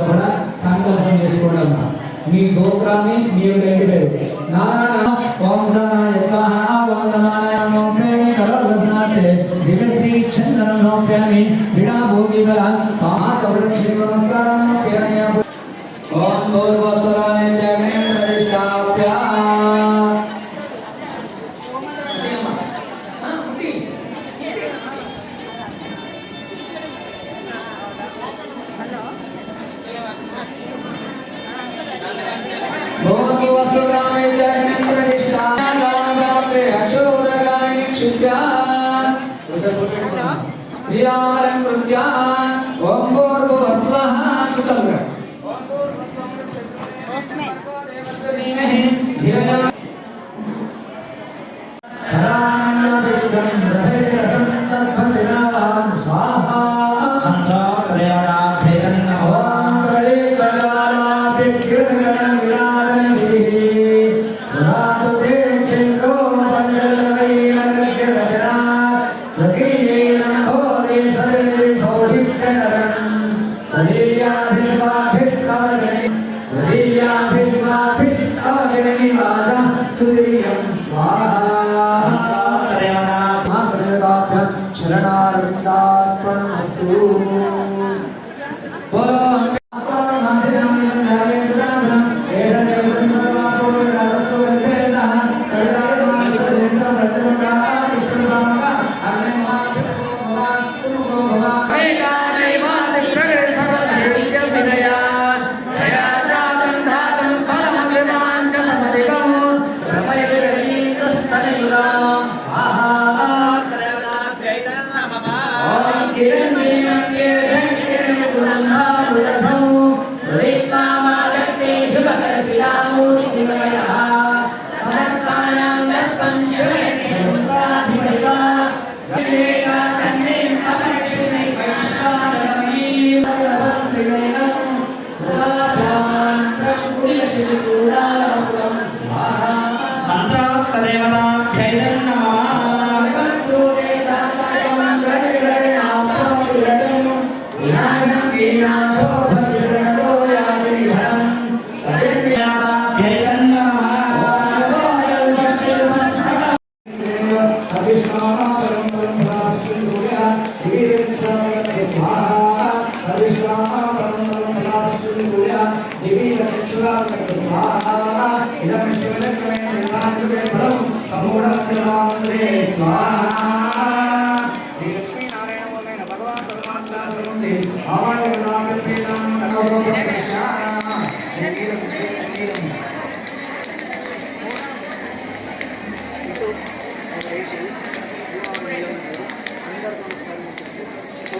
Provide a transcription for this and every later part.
కూడా సంకల్పం చేసుకోవడం. మీ గోపురాన్ని మీ యొక్క ఇంటి పేరు నారాయణ ఓం దానాయ ఓం దానాయ నోప్యామి దివశ్రీ చందనం విడా భోగి గల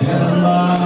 జగదంబా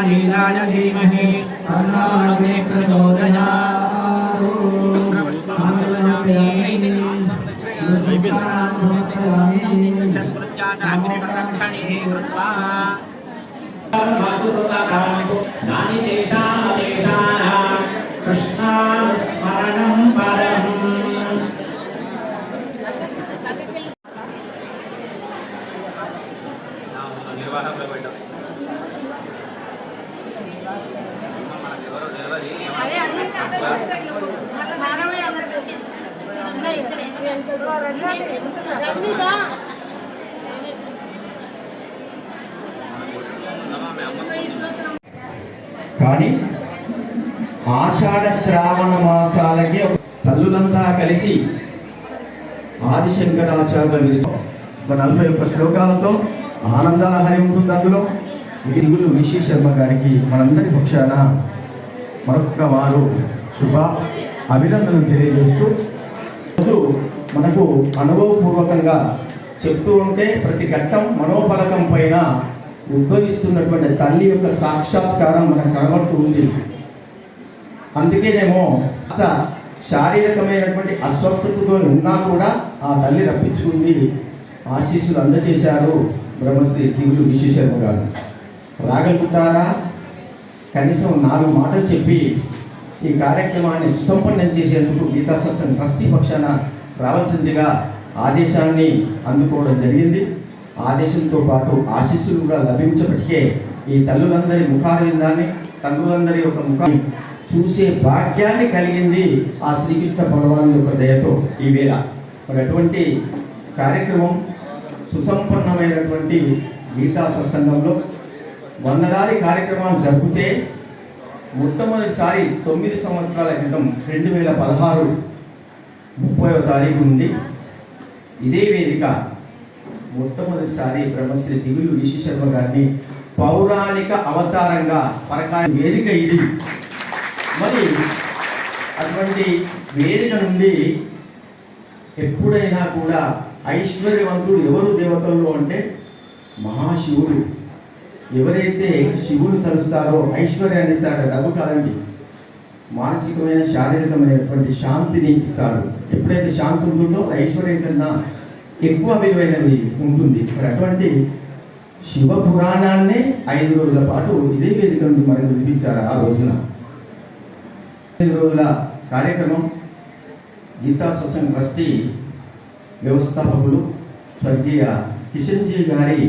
విద్మహే నారీరాయ ధీమహి తన్నో కృష్ణాస్మరణం పరం అదే అందరికీ మానవయ్య అందరికీ రజనీదా కానీ ఆషాఢ శ్రావణ మాసాలకి తల్లులంతా కలిసి ఆదిశంకరాచార్య విరిచి ఒక నలభై ఒక్క శ్లోకాలతో ఆనందాల హరి ఉంటుంది అందులో. ఇరుగులు విశీ శర్మ గారికి మనందరి పక్షాన మరొక వారు శుభ అభినందనలు తెలియజేస్తూ మనకు అనుభవపూర్వకంగా చెప్తూ ఉంటే ప్రతి ఘట్టం మనోబలకం పైన ఉద్భవిస్తున్నటువంటి తల్లి యొక్క సాక్షాత్కారం మనకు కనబడుతూ ఉంది. అందుకేనేమో శారీరకమైనటువంటి అస్వస్థతతో ఉన్నా కూడా ఆ తల్లి రప్పించుకుంది. ఆశీస్సులు అందజేశారు బ్రహ్మశ్రీ కింగులు విశ్వశర్మ గారు. రాగలుగుతారా? కనీసం నాలుగు మాటలు చెప్పి ఈ కార్యక్రమాన్ని సుసంపన్నం చేసేందుకు గీతా సత్సంగ్ ట్రస్టీ పక్షాన రావాల్సిందిగా ఆదేశాన్ని అందుకోవడం జరిగింది. ఆదేశంతో పాటు ఆశీస్సులు కూడా లభించబట్టే ఈ తల్లులందరి ముఖారిందాన్ని తల్లులందరి యొక్క ముఖాన్ని చూసే భాగ్యాన్ని కలిగింది ఆ శ్రీకృష్ణ భగవాన్ యొక్క దయతో ఈ వేళ. మరి అటువంటి కార్యక్రమం సుసంపన్నమైనటువంటి గీతా సత్సంగంలో వందలాది కార్యక్రమాలు జరిపితే మొట్టమొదటిసారి తొమ్మిది సంవత్సరాల క్రితం రెండు వేల పదహారు ముప్పైవ తారీఖు నుండి ఇదే వేదిక మొట్టమొదటిసారి బ్రహ్మశ్రీ దిగులు రిషి శర్మ గారిని పౌరాణిక అవతారంగా పరకాయ వేదిక ఇది. మరి అటువంటి వేదిక నుండి ఎప్పుడైనా కూడా ఐశ్వర్యవంతుడు ఎవరు దేవతల్లో అంటే మహాశివుడు. ఎవరైతే శివుడు తలుస్తారో ఐశ్వర్యాన్ని ఇస్తారో డబ్బు కాదండి. మానసికమైన శారీరకమైనటువంటి శాంతిని ఇస్తాడు ఎప్పుడైతే శాంతి ఉంటుందో ఐశ్వర్యం కన్నా ఎక్కువ విలువైనది ఉంటుంది. మరి అటువంటి శివ పురాణాన్ని ఐదు రోజుల పాటు ఇదే వేదిక నుండి మనకు వినిపించారు ఆ రోజున. ఐదు రోజుల కార్యక్రమం గీతా సత్సంగ్ ట్రస్టీ వ్యవస్థాపకులు స్వర్గీయ కిషన్జీ గారి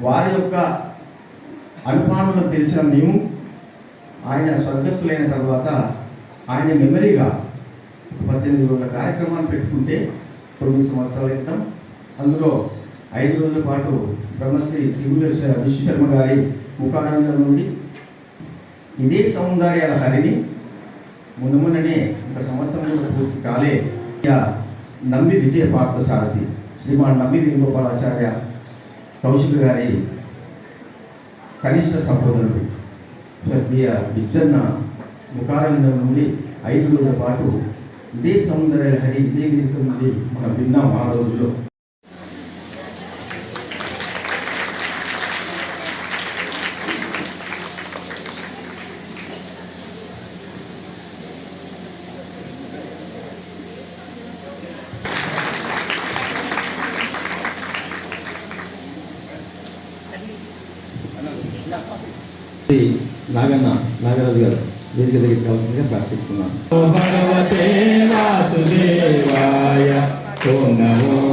వారి యొక్క అనుమానంలో తెలిసిన మేము ఆయన స్వర్గస్థులైన తర్వాత ఆయన మెమరీగా పద్దెనిమిది రోజుల కార్యక్రమాన్ని పెట్టుకుంటే తొమ్మిది సంవత్సరాల క్రితం అందులో ఐదు రోజుల పాటు బ్రహ్మశ్రీ తిరుమల విశ్వశర్మ గారి ముఖానందం నుండి ఇదే సౌందర్యాల హరిని ముందు మొన్ననే ఒక సంవత్సరం పూర్తి కాలే. ఇక నంబి విజయ పార్థ సారథి శ్రీమాన్ నంబి వేణుగోపాలాచార్య కౌశిక్ గారి కనిష్ట సహోదరుడు. స్వర్గీయ బిజ్జన్న ముఖారంగం నుండి ఐదు రోజుల పాటు ఇదే సౌందర్య హరి ఇదే వేదిక నుండి మనం విన్నాం ఆ రోజుల్లో శ్రీ నాగన్న నాగరాజు గారు వేదిక దగ్గర కావాల్సిందిగా ప్రార్థిస్తున్నాను. ఓం నమో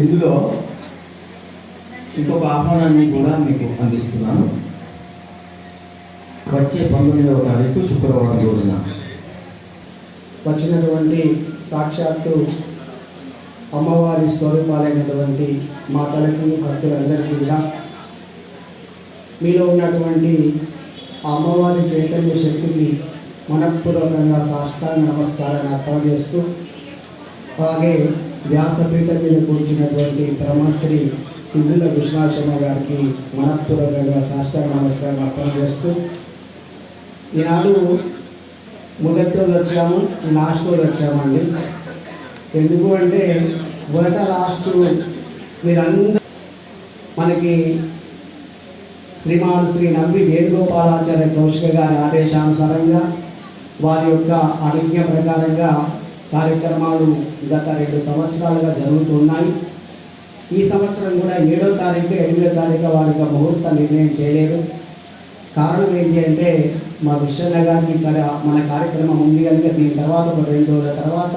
ఇందులో ఇంకొక ఆహ్వానాన్ని కూడా మీకు అందిస్తున్నాను. వచ్చే పంతొమ్మిదవ తారీఖు శుక్రవారం రోజున. వచ్చినటువంటి సాక్షాత్తు అమ్మవారి స్వరూపాలైనటువంటి మా తలకి భక్తులందరికీ కూడా మీలో ఉన్నటువంటి ఆ అమ్మవారి చైతన్య శక్తికి మనఃపూర్వకంగా సాష్టాంగ నమస్కారాన్ని అర్పణ చేస్తూ అలాగే వ్యాసపీఠ మీద కూర్చున్నటువంటి బ్రహ్మశ్రీ ఇందుల విశ్వాసమ్మ గారికి మనఃపూర్వకంగా సాష్టాంగ నమస్కారం అర్పణ చేస్తూ ఈనాడు మొదటి రోజు వచ్చాము లాస్ట్ రోజు వచ్చామండి. ఎందుకు అంటే మొదట లాస్ట్ మీరందరూ మనకి శ్రీమాన్ శ్రీ నంబి వేణుగోపాలాచార్య కౌశిక గారి ఆదేశానుసారంగా వారి యొక్క ఆరోగ్య ప్రకారంగా కార్యక్రమాలు గత రెండు సంవత్సరాలుగా జరుగుతున్నాయి. ఈ సంవత్సరం కూడా ఏడో తారీఖు ఎనిమిదో తారీఖు వారికి ముహూర్త నిర్ణయం చేయలేదు. కారణం ఏంటి అంటే మా విశ్వన్న గారికి ఇక్కడ మన కార్యక్రమం ఉంది కనుక దీని తర్వాత ఒక రెండు రోజుల తర్వాత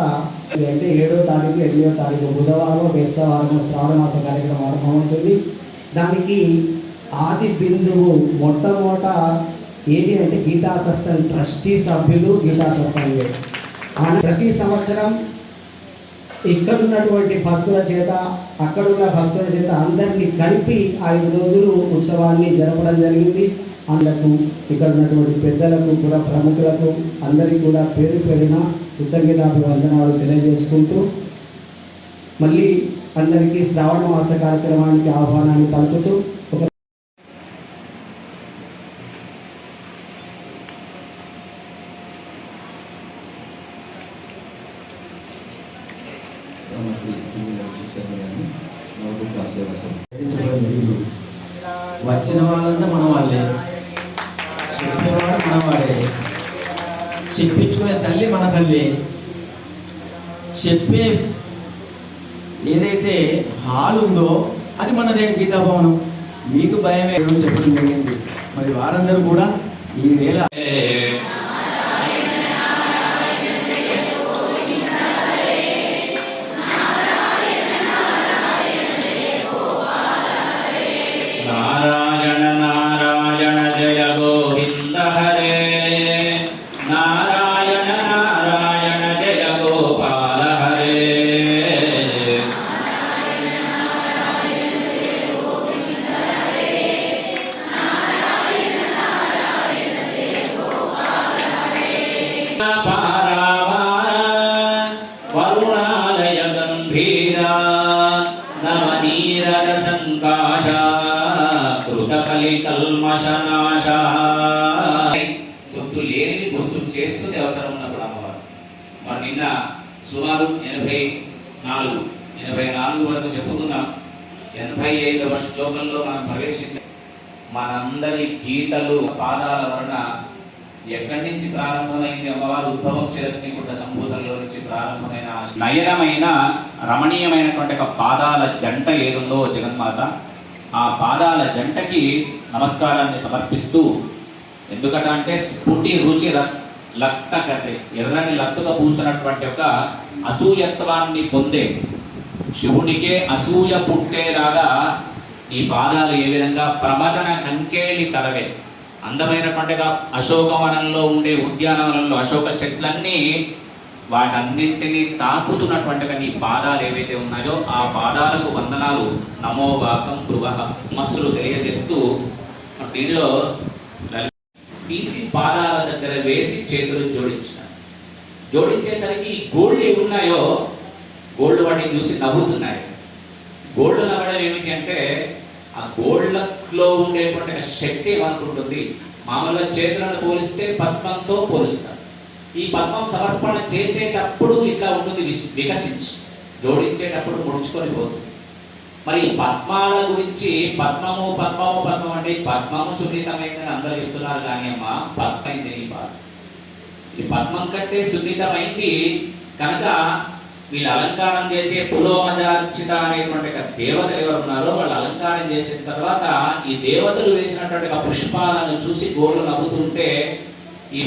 ఇది అంటే ఏడో తారీఖు ఎనిమిదో తారీఖు బుధవారం బేస్తవారం శ్రావణమాస కార్యక్రమం ఆరంభమవుతుంది దానికి ఆది బిందువు మొట్టమొదట ఏది అంటే గీతా సత్సంగ్ ట్రస్టీ సభ్యులు గీతా సత్సంగ్ ప్రతి సంవత్సరం ఇక్కడ ఉన్నటువంటి భక్తుల చేత అక్కడ ఉన్న భక్తుల చేత అందరినీ కలిపి ఐదు రోజులు ఉత్సవాన్ని జరపడం జరిగింది. అందుకు ఇక్కడ ఉన్నటువంటి పెద్దలకు కూడా ప్రముఖులకు అందరికీ కూడా పేరు పేరున కృతజ్ఞతాపు వందనాలు తెలియజేసుకుంటూ మళ్ళీ అందరికీ శ్రావణ మాస కార్యక్రమానికి ఆహ్వానాన్ని పలుకుతూ చెప్పే ఏదైతే హాల్ ఉందో అది మనదే గీతాభవనం. మీకు భయమే. చెప్పడం జరిగింది. మరి వారందరూ కూడా ఈ సుమారు ఎనభై నాలుగు ఎనభై నాలుగు వరకు చెప్పుకున్నాం ఎనభై ఐదవ శ్లోకంలో మనం ప్రవేశించాం మనందరి గీతలు పాదాల వలన ఎక్కడి నుంచి ప్రారంభమైంది అమ్మవారు ఉద్భవం చిరగ్నికుంట సంభూతంలో నుంచి ప్రారంభమైన నయనమైన రమణీయమైనటువంటి ఒక పాదాల జంట ఏదుందో జగన్మాత ఆ పాదాల జంటకి నమస్కారాన్ని సమర్పిస్తూ ఎందుకట అంటే స్ఫుటి రుచి రస్ లక్తకతే. ఎర్రని లత్తగా పూసినటువంటి ఒక అసూయత్వాన్ని పొందే శివునికే అసూయ పుట్టేలాగా ఈ పాదాలు ఏ విధంగా ప్రమదన కంకేళి తలవే. అందమైనటువంటి అశోకవనంలో ఉండే ఉద్యానవనంలో అశోక చెట్లన్నీ వాటన్నింటినీ తాకుతున్నటువంటి నీ పాదాలు ఏవైతే ఉన్నాయో ఆ పాదాలకు వందనాలు. నమోవాకం గృహ మస్సులు తెలియజేస్తూ దీనిలో తీసి పాదాల దగ్గర వేసి చేతులు జోడించిన. జోడించేసరికి ఈ గోళ్ళు ఉన్నాయో గోల్డ్ వాటిని చూసి నవ్వుతున్నాయి. గోల్డ్ నవ్వడం ఏమిటి అంటే ఆ గోల్డ్లో ఉండేటువంటి శక్తి ఏమనుకుంటుంది? మామూలుగా చేతులను పోలిస్తే పద్మంతో పోలుస్తారు. ఈ పద్మం సమర్పణ చేసేటప్పుడు ఇట్లా ఉంటుంది వికసించి. జోడించేటప్పుడు ముడుచుకొని పోతుంది. మరి ఈ పద్మాల గురించి పద్మము పద్మము పద్మం అంటే పద్మము సున్నితమైందని అందరూ చెప్తున్నారు కానీ అమ్మా పద్మైంది నీ బాధ. ఈ పద్మం కంటే సున్నితమైంది కనుక వీళ్ళు అలంకారం చేసే పులోమజార్చిత అనేటువంటి దేవత ఎవరు ఉన్నారో వాళ్ళు అలంకారం చేసిన తర్వాత ఈ దేవతలు వేసినటువంటి పుష్పాలను చూసి గోళ్ళు నవ్వుతుంటే ఈ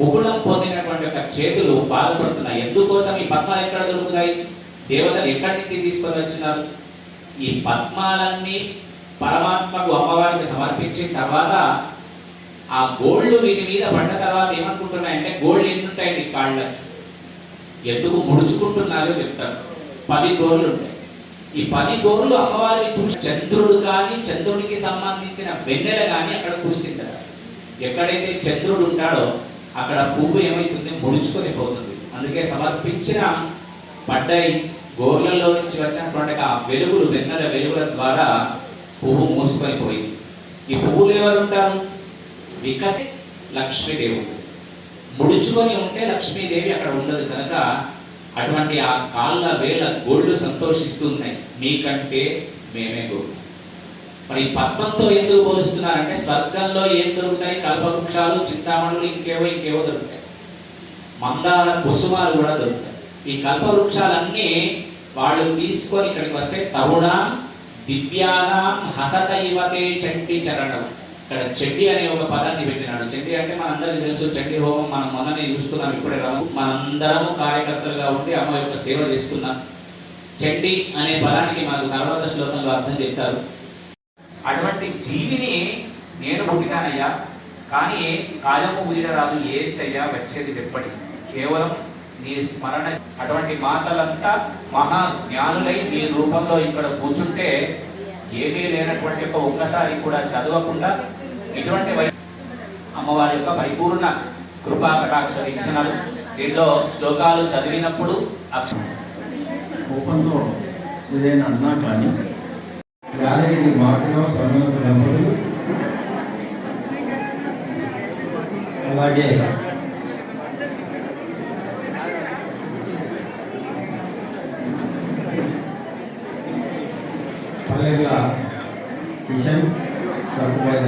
ముగుళం పొందినటువంటి ఒక చేతులు బాధపడుతున్నాయి. ఎందుకోసం ఈ పద్మాలు ఎక్కడ దొరుకుతాయి? దేవతలు ఎక్కడి నుంచి తీసుకొని వచ్చినారు? ఈ పద్మాలన్నీ పరమాత్మకు అమ్మవారికి సమర్పించిన తర్వాత ఆ గోళ్ళు వీటి మీద పడ్డ తర్వాత ఏమనుకుంటున్నాయంటే గోళ్ళు ఎన్ని ఉంటాయండి కాళ్ళకి? ఎందుకు ముడుచుకుంటున్నారో చెప్తారు. పది గోర్లు ఉంటాయి. ఈ పది గోర్లు అమ్మవారిని చూసి చంద్రుడు కానీ చంద్రుడికి సంబంధించిన వెన్నెల కానీ అక్కడ కురిసింటారు ఎక్కడైతే చంద్రుడు ఉంటాడో అక్కడ పువ్వు ఏమైతుంది? ముడుచుకొని పోతుంది. అందుకే సమర్పించిన పడ్డాయి గోర్లలో నుంచి వచ్చినటువంటి ఆ వెలుగులు వెన్నెల వెలుగుల ద్వారా పువ్వు మూసుకొని పోయింది ఈ పువ్వులు ఎవరు ఉంటారు వికస లక్ష్మీదేవుడు. ముడుచుకొని ఉంటే లక్ష్మీదేవి అక్కడ ఉండదు. కనుక అటువంటి ఆ కాళ్ళ వేల గోళ్ళు సంతోషిస్తున్నాయి మీకంటే మేమే గోళ్ళు మరి పద్మంతో ఎందుకు పోలుస్తున్నారంటే స్వర్గంలో ఏం దొరుకుతాయి? కల్పవృక్షాలు చింతామణులు ఇంకేవో ఇంకేవో దొరుకుతాయి. మందార కుసుమాలు కూడా దొరుకుతాయి. ఈ కల్పవృక్షాలన్నీ వాళ్ళు తీసుకొని ఇక్కడికి వస్తే తరుణ దివ్యానాం హసత ఇవతే చండి చరణం. ఇక్కడ చెడ్డి అనే ఒక పదాన్ని పెట్టినాడు. చెడ్డి అంటే మనందరికీ తెలుసు చండీ హోమం మనం మొన్ననే చూసుకున్నాం ఇప్పుడే రాము మనందరము కార్యకర్తలుగా ఉండి అమ్మ యొక్క సేవ చేసుకున్నాం చెడ్డి అనే పదానికి మనకు తర్వాత శ్లోకంలో అర్థం చెప్తారు. అటువంటి జీవిని నేను పుట్టినానయ్యా కానీ కాయము వీడరాదు ఏదయ్యా వచ్చేది ఎప్పటి కేవలం నీ స్మరణ అటువంటి మాటలంతా మహా జ్ఞానులై నీ రూపంలో ఇక్కడ కూర్చుంటే ఏమీ లేనటువంటి ఒక ఒక్కసారి కూడా చదవకుండా ఇటువంటి వై- అమ్మవారి యొక్క పరిపూర్ణ కృపా కటాక్ష వీక్షణలు. దీంట్లో శ్లోకాలు చదివినప్పుడు కోపంతో ఏదైనా అన్నా కానీ యాదగిరి మాటలో సమయంలో అలాగే పల్లెల కిషన్ సత్యబాయ్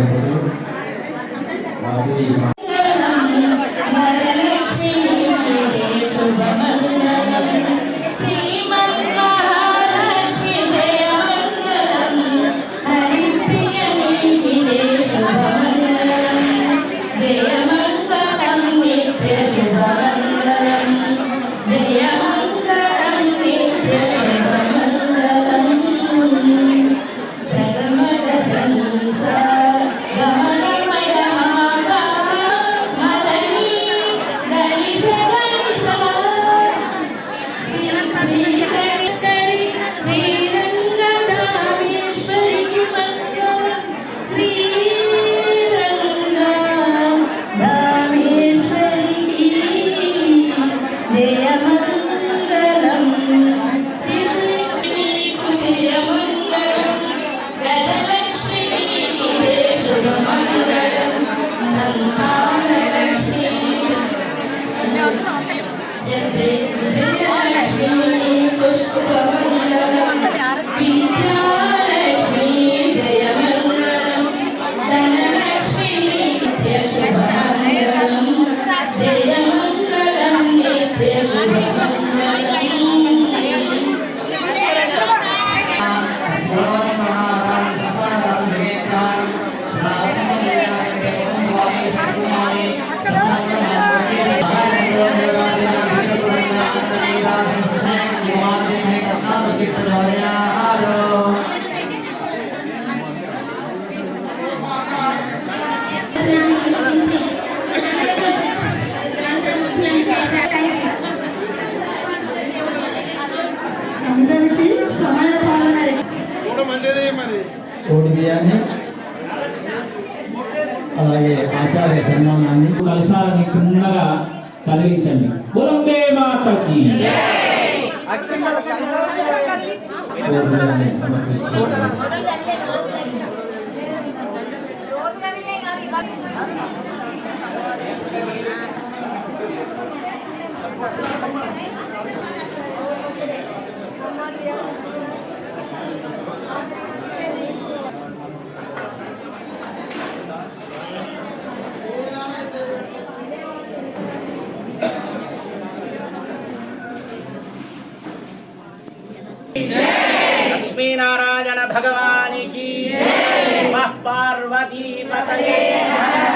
కదిలించండి వందే మాతకి Thank you. సమర్పిస్తున్నారు లక్ష్మీనారాయణ భగవానికి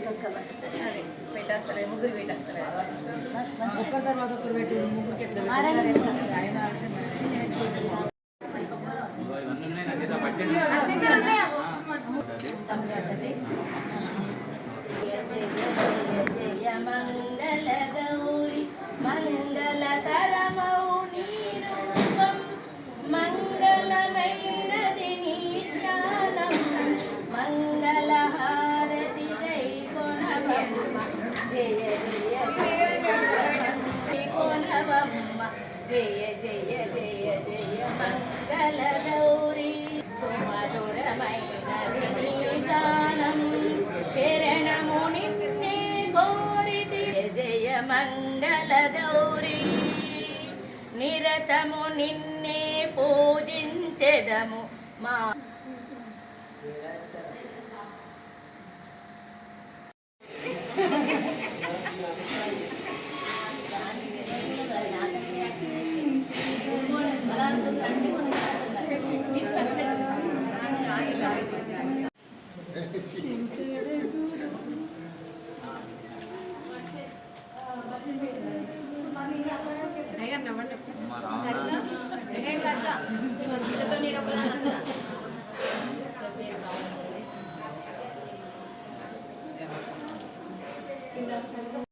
అడుక్కుంటామని పెట్టేస్తారు ముగ్గురు పెట్టేస్తారు ఒకరి తర్వాత ఒకరు పెట్టి ముగ్గురికి ఎట్లా మంగళ గౌరీ నిరతము నిన్నే పూజించెదము మా